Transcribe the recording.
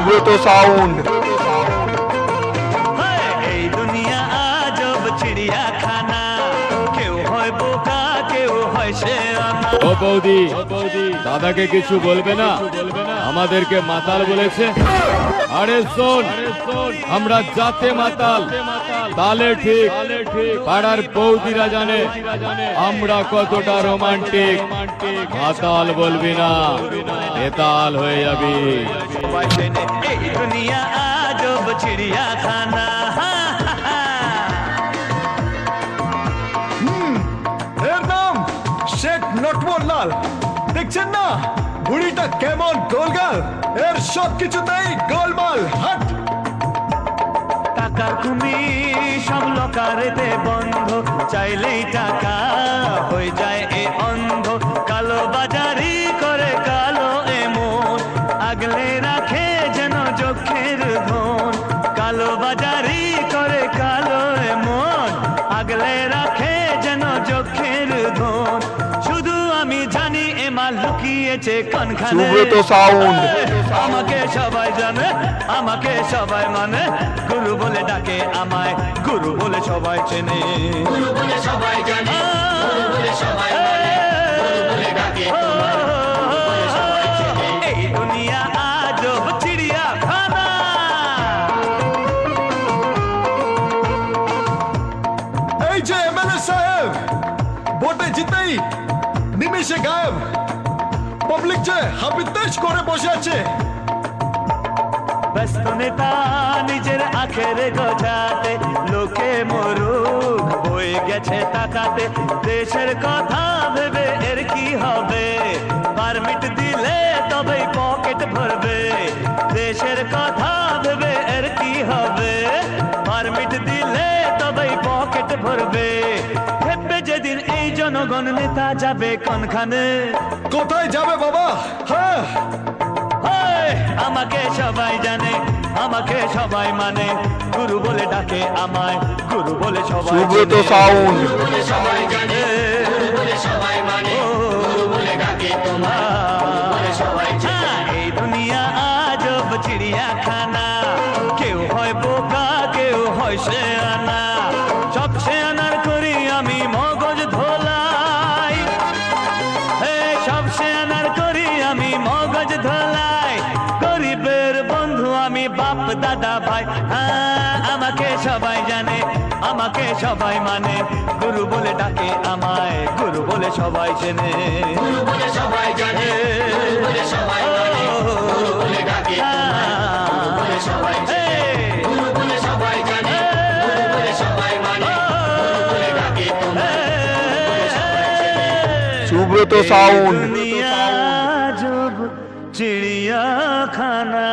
Subrata sound. এই দুনিয়া আজব চিড়িয়াখানা। কেউ হয় বোকা কেউ হয় সে ও বৌদি দাদাকে কিছু বলবে না? আমাদেরকে মাতাল বলেছে। আরে শোন আমরা জাতে মাতাল। তালে ঠিক পাড়ার বৌদিরা জানে। আমরা কতটা রোমান্টিক। মাতাল বলবি না বেতাল হয়ে যাবি। সবাই চেনে এই দুনিয়া আজব চিড়িয়াখানা এর শেখ নটবরলাল দেখছেন না? বুড়িটা কেমন গোলগাল। এর সব কিছুতেই গোলমাল হাট। টাকার তুমি সব লোকারেতে বন্ধ চাইলেই টাকা হয়ে যায়। লুকিয়েছে কনখানে। সুব্রত sound। আমাকে সবাই জানে আমাকে সবাই মানে। গুরু বলে ডাকে আমায় গুরু বলে সবাই চেনে। গুরু বলে সবাই জানে গুরু বলে সবাই মানে। গুরু বলে ডাকে এই দুনিয়া আজব চিড়িয়াখানা। এই যে এমএলএ সাহেব ভোটে জিতেই নিমিশে গায়েব। পাবলিক যে হাবিতেশ করে বসে আছে। ব্যস্ত নেতা নিজের আখের গোছাতে, লোকে মরু বয়ে গেছে তাকাতে। দেশের কথা ভেবে এর কি হবে? যাবে কোনখানে? কোথায় যাবে বাবা? হ্যাঁ! আমাকে সবাই জানে আমাকে সবাই মানে। গুরু বলে ডাকে আমায় গুরু বলে সবাই সুব্রত। সাউন্ড। দাদা ভাই হ্যাঁ আমাকে সবাই জানে আমাকে সবাই মানে গুরু বলে ডাকে আমায় গুরু বলে সবাই জেনে সবাই জানে সুব্রত সাউন্ড চিড়িয়াখানা